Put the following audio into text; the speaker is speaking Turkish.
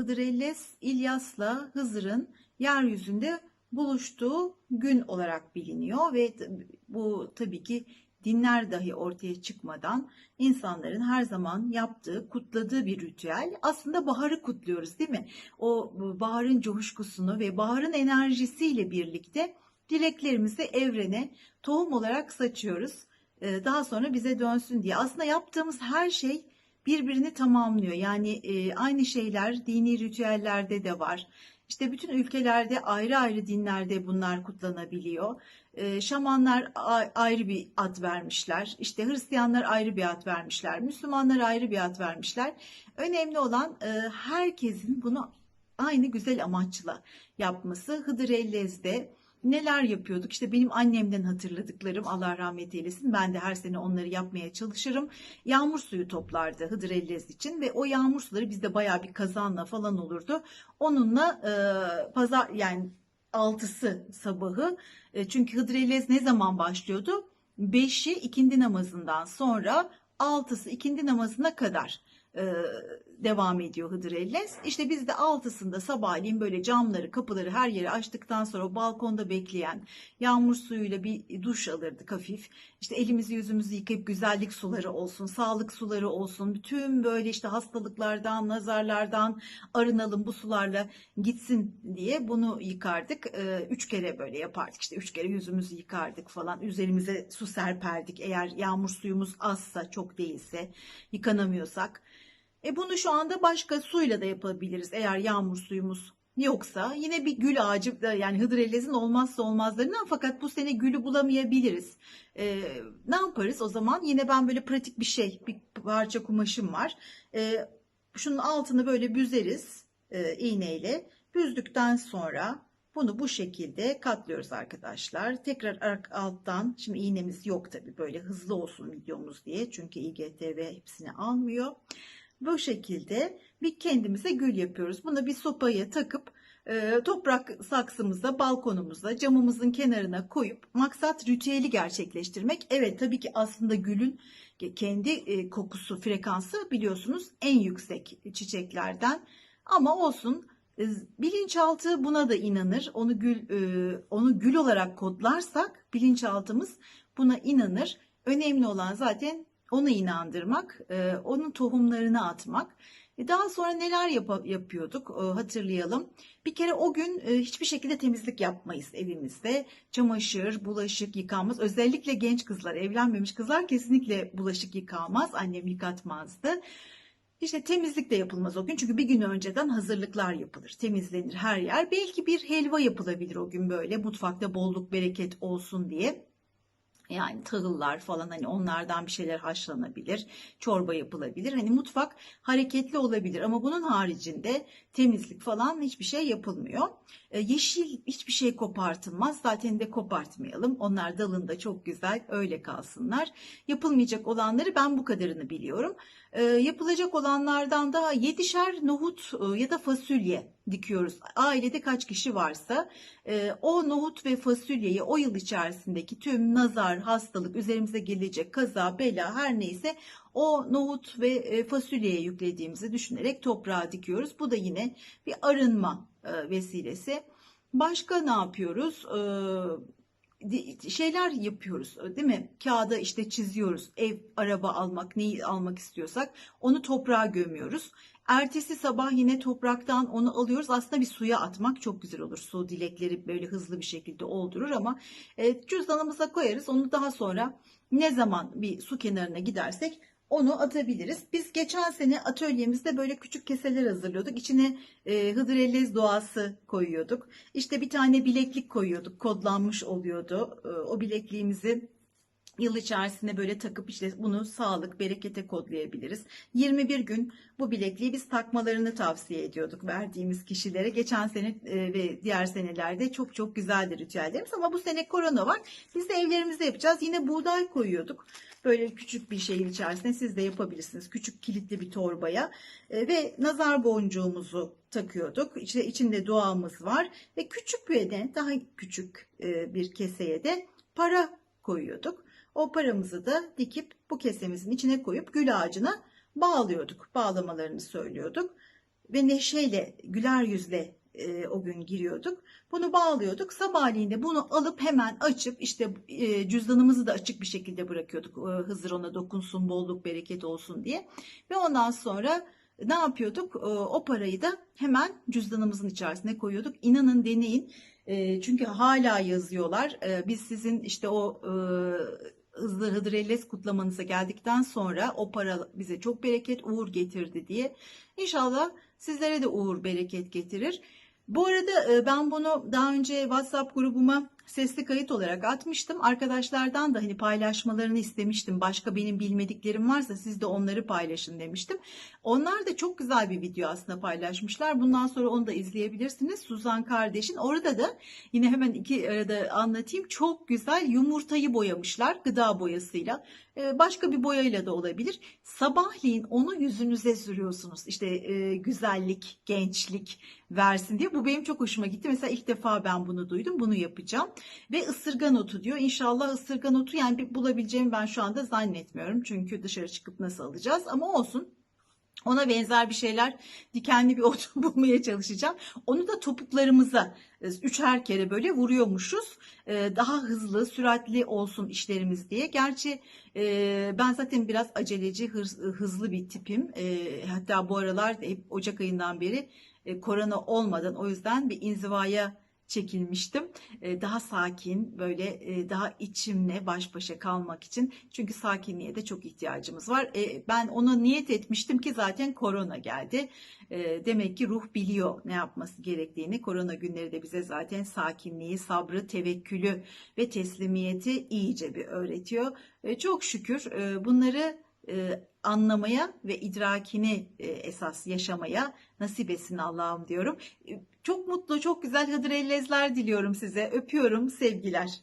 Hıdrellez İlyas'la Hızır'ın yeryüzünde buluştuğu gün olarak biliniyor ve bu tabii ki dinler dahi ortaya çıkmadan insanların her zaman yaptığı, kutladığı bir ritüel. Aslında baharı kutluyoruz değil mi? O baharın coşkusunu ve baharın enerjisiyle birlikte dileklerimizi evrene tohum olarak saçıyoruz. Ee, Daha sonra bize dönsün diye. Aslında yaptığımız her şey birbirini tamamlıyor. Yani e, aynı şeyler dini ritüellerde de var. İşte bütün ülkelerde ayrı ayrı dinlerde bunlar kutlanabiliyor. E, şamanlar ayrı bir ad vermişler. İşte Hristiyanlar ayrı bir ad vermişler. Müslümanlar ayrı bir ad vermişler. Önemli olan e, herkesin bunu aynı güzel amaçla yapması. Hıdrellez'de neler yapıyorduk? İşte benim annemden hatırladıklarım Allah rahmet eylesin. Ben de her sene onları yapmaya çalışırım. Yağmur suyu toplardı Hıdrellez için ve o yağmur suları bizde bayağı bir kazanla falan olurdu. Onunla e, pazar yani altısı sabahı e, çünkü Hıdrellez ne zaman başlıyordu? Beşi ikindi namazından sonra altısı ikindi namazına kadar e, devam ediyor Hıdrellez. İşte biz de altısında sabahleyin böyle camları kapıları her yeri açtıktan sonra balkonda bekleyen yağmur suyuyla bir duş alırdık hafif. İşte elimizi yüzümüzü yıkayıp güzellik suları olsun, sağlık suları olsun. Bütün böyle işte hastalıklardan, nazarlardan arınalım bu sularla gitsin diye bunu yıkardık. Ee, üç kere böyle yapardık. İşte üç kere yüzümüzü yıkardık falan. Üzerimize su serperdik. Eğer yağmur suyumuz azsa, çok değilse, yıkanamıyorsak. E bunu şu anda başka suyla da yapabiliriz. Eğer yağmur suyumuz yoksa yine bir gül ağacı da yani Hıdrellez'in olmazsa olmazlarından fakat bu sene gülü bulamayabiliriz. Ee, ne yaparız o zaman? Yine ben böyle pratik bir şey, bir parça kumaşım var. Ee, şunun altını böyle büzeriz e, iğneyle. Büzdükten sonra bunu bu şekilde katlıyoruz arkadaşlar. Tekrar ar- alttan, şimdi iğnemiz yok tabii böyle hızlı olsun videomuz diye. Çünkü İGTV hepsini almıyor. Bu şekilde bir kendimize gül yapıyoruz. Bunu bir sopaya takıp e, toprak saksımızda, balkonumuzda, camımızın kenarına koyup maksat ritüeli gerçekleştirmek. Evet tabii ki aslında gülün kendi e, kokusu, frekansı biliyorsunuz en yüksek çiçeklerden. Ama olsun e, bilinçaltı buna da inanır. Onu gül onu gül olarak kodlarsak bilinçaltımız buna inanır. Önemli olan zaten onu inandırmak, e, onun tohumlarını atmak. E, Daha sonra neler yapa- yapıyorduk E, hatırlayalım. Bir kere o gün hiçbir şekilde temizlik yapmayız evimizde. Çamaşır, bulaşık yıkanmaz. Özellikle genç kızlar, evlenmemiş kızlar kesinlikle bulaşık yıkamaz. Annem yıkatmazdı. İşte temizlik de yapılmaz o gün çünkü bir gün önceden hazırlıklar yapılır, temizlenir her yer. Belki bir helva yapılabilir o gün böyle mutfakta bolluk bereket olsun diye. Yani tahıllar falan hani onlardan bir şeyler haşlanabilir, çorba yapılabilir. Hani mutfak hareketli olabilir ama bunun haricinde temizlik falan hiçbir şey yapılmıyor. E, yeşil hiçbir şey kopartılmaz. Zaten de kopartmayalım. Onlar dalında çok güzel öyle kalsınlar. Yapılmayacak olanları ben bu kadarını biliyorum. E, yapılacak olanlardan da yedişer nohut e, ya da fasulye dikiyoruz. Ailede kaç kişi varsa e, o nohut ve fasulyeyi o yıl içerisindeki tüm nazar, hastalık, üzerimize gelecek kaza, bela her neyse o nohut ve e, fasulyeye yüklediğimizi düşünerek toprağa dikiyoruz. Bu da yine bir arınma e, vesilesi. Başka ne yapıyoruz? E, şeyler yapıyoruz değil mi? Kağıda işte çiziyoruz. Ev, araba almak, neyi almak istiyorsak onu toprağa gömüyoruz. Ertesi sabah yine topraktan onu alıyoruz. Aslında bir suya atmak çok güzel olur. Su dilekleri böyle hızlı bir şekilde oldurur ama e, cüzdanımıza koyarız. Onu daha sonra ne zaman bir su kenarına gidersek onu atabiliriz. Biz geçen sene atölyemizde böyle küçük keseler hazırlıyorduk. İçine e, Hıdrellez doğası koyuyorduk. İşte bir tane bileklik koyuyorduk. Kodlanmış oluyordu. E, o bilekliğimizi yıl içerisinde böyle takıp işte bunu sağlık, berekete kodlayabiliriz. 21 gün bu bilekliği biz takmalarını tavsiye ediyorduk verdiğimiz kişilere. Geçen sene e, ve diğer senelerde çok çok güzeldi ritüellerimiz ama bu sene korona var. Biz de evlerimizde yapacağız. Yine buğday koyuyorduk. Böyle küçük bir şeyin içerisine siz de yapabilirsiniz. Küçük kilitli bir torbaya E, ve nazar boncuğumuzu takıyorduk. İşte içinde duamız var ve küçük bir de daha küçük e, bir keseye de para koyuyorduk. O paramızı da dikip bu kesemizin içine koyup gül ağacına bağlıyorduk. Bağlamalarını söylüyorduk. ve neşeyle, güler yüzle e, o gün giriyorduk. Bunu bağlıyorduk. Sabahleyin de bunu alıp hemen açıp işte e, cüzdanımızı da açık bir şekilde bırakıyorduk. E, Hızır ona dokunsun, bolluk, bereket olsun diye. Ve ondan sonra ne yapıyorduk? E, o parayı da hemen cüzdanımızın içerisine koyuyorduk. İnanın deneyin. E, çünkü hala yazıyorlar. E, biz sizin işte o e, hızlı Hıdrellez kutlamanıza geldikten sonra o para bize çok bereket, uğur getirdi diye. İnşallah sizlere de uğur, bereket getirir. Bu arada e, ben bunu daha önce WhatsApp grubuma sesli kayıt olarak atmıştım. Arkadaşlardan da hani paylaşmalarını istemiştim. Başka benim bilmediklerim varsa siz de onları paylaşın demiştim. Onlar da çok güzel bir video aslında paylaşmışlar. Bundan sonra onu da izleyebilirsiniz. Suzan kardeşin. Orada da yine hemen iki arada anlatayım. Çok güzel yumurtayı boyamışlar gıda boyasıyla. Ee, Başka bir boyayla da olabilir. Sabahleyin onu yüzünüze sürüyorsunuz. İşte e, güzellik, gençlik versin diye. Bu benim çok hoşuma gitti. Mesela ilk defa ben bunu duydum. Bunu yapacağım. Ve ısırgan otu diyor. İnşallah ısırgan otu yani bir bulabileceğimi ben şu anda zannetmiyorum. Çünkü dışarı çıkıp nasıl alacağız? Ama olsun. Ona benzer bir şeyler dikenli bir ot bulmaya çalışacağım. Onu da topuklarımıza e, üçer kere böyle vuruyormuşuz. E, Daha hızlı, süratli olsun işlerimiz diye. Gerçi e, ben zaten biraz aceleci, hızlı bir tipim. Hatta bu aralar hep Ocak ayından beri korona olmadan o yüzden bir inzivaya çekilmiştim. E, Daha sakin, böyle e, daha içimle baş başa kalmak için. Çünkü sakinliğe de çok ihtiyacımız var. E, Ben ona niyet etmiştim ki zaten korona geldi. Demek ki ruh biliyor ne yapması gerektiğini. Korona günleri de bize zaten sakinliği, sabrı, tevekkülü ve teslimiyeti iyice bir öğretiyor. Çok şükür bunları anlamaya ve idrakini e, esas yaşamaya nasip etsin Allah'ım diyorum. E, Çok mutlu, çok güzel Hıdrellezler diliyorum size. Öpüyorum, sevgiler.